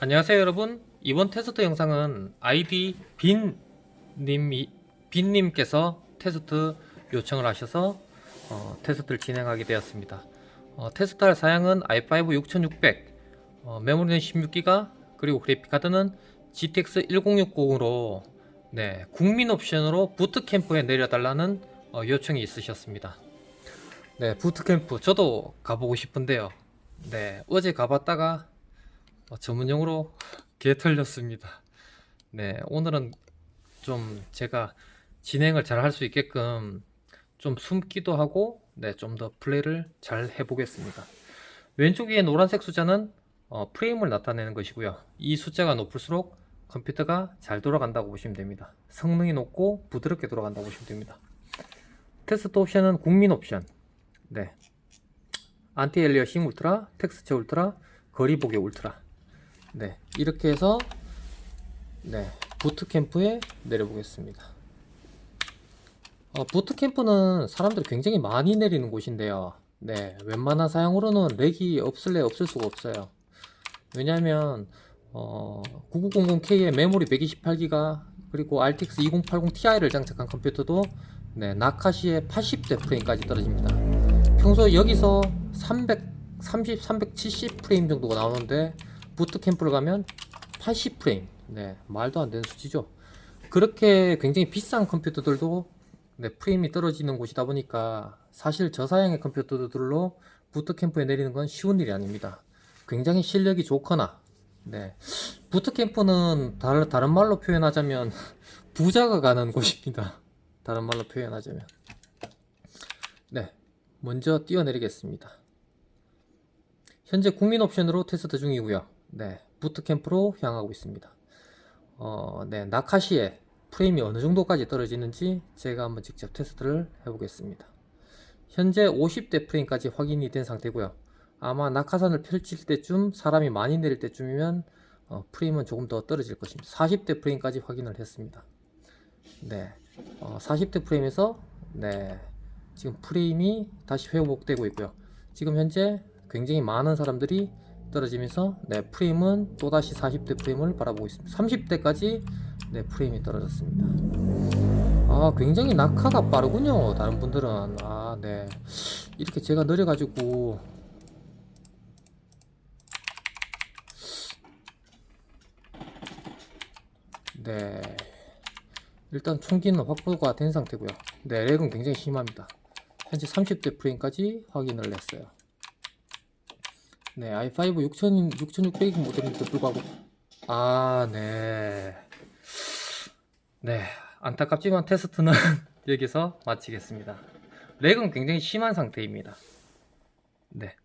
안녕하세요 여러분. 이번 테스트 영상은 아이디 빈님이 빈님께서 테스트 요청을 하셔서 어, 테스트를 진행하게 되었습니다. 어, 테스트할 사양은 i5 6600 어, 메모리는 16기가 그리고 그래픽카드는 GTX 1060으로 네, 국민 옵션으로 부트캠프에 내려달라는 어, 요청이 있으셨습니다. 네 부트캠프 저도 가보고 싶은데요. 네 어제 가봤다가 어, 전문용어로 개 털렸습니다. 네, 오늘은 좀 제가 진행을 잘 할 수 있게끔 좀 숨기도 하고, 네, 좀 더 플레이를 잘 해보겠습니다. 왼쪽 위에 노란색 숫자는 어, 프레임을 나타내는 것이고요. 이 숫자가 높을수록 컴퓨터가 잘 돌아간다고 보시면 됩니다. 성능이 높고 부드럽게 돌아간다고 보시면 됩니다. 테스트 옵션은 국민 옵션. 네. 안티 엘리어싱 울트라, 텍스처 울트라, 거리 보기 울트라. 네, 이렇게 해서 네, 부트캠프에 내려보겠습니다. 어, 부트캠프는 사람들이 굉장히 많이 내리는 곳인데요. 네, 웬만한 사양으로는 렉이 없을래 없을 수가 없어요. 왜냐하면 어, 9900K의 메모리 128기가 그리고 RTX 2080 Ti를 장착한 컴퓨터도 네, 나카시의 80대 프레임까지 떨어집니다. 평소 여기서 330, 370 프레임 정도가 나오는데 부트캠프를 가면 80 프레임. 네, 말도 안 되는 수치죠. 그렇게 굉장히 비싼 컴퓨터들도 네, 프레임이 떨어지는 곳이다 보니까 사실 저사양의 컴퓨터들로 부트캠프에 내리는 건 쉬운 일이 아닙니다. 굉장히 실력이 좋거나 네, 부트캠프는 다른, 다른 말로 표현하자면 부자가 가는 곳입니다. 다른 말로 표현하자면 네, 먼저 뛰어내리겠습니다. 현재 국민 옵션으로 테스트 중이고요. 네, 부트캠프로 향하고 있습니다. 어, 네, 나카시에 프레임이 어느 정도까지 떨어지는지 제가 한번 직접 테스트를 해보겠습니다. 현재 50대 프레임까지 확인이 된 상태고요. 아마 낙하산을 펼칠 때쯤 사람이 많이 내릴 때쯤이면 어, 프레임은 조금 더 떨어질 것입니다. 40대 프레임까지 확인을 했습니다. 네, 어, 40대 프레임에서 네, 지금 프레임이 다시 회복되고 있고요. 지금 현재 굉장히 많은 사람들이 떨어지면서 네, 프레임은 또다시 40대 프레임을 바라보고 있습니다. 30대까지 네, 프레임이 떨어졌습니다. 아, 굉장히 낙하가 빠르군요. 다른 분들은 아, 네. 이렇게 제가 느려 가지고 네. 일단 총기는 확보가 된 상태고요. 네, 렉은 굉장히 심합니다. 현재 30대 프레임까지 확인을 했어요. 네, i5 6000, 6600 모델인데도 불구하고 아, 네. 네, 안타깝지만 테스트는 여기서 마치겠습니다. 렉은 굉장히 심한 상태입니다. 네.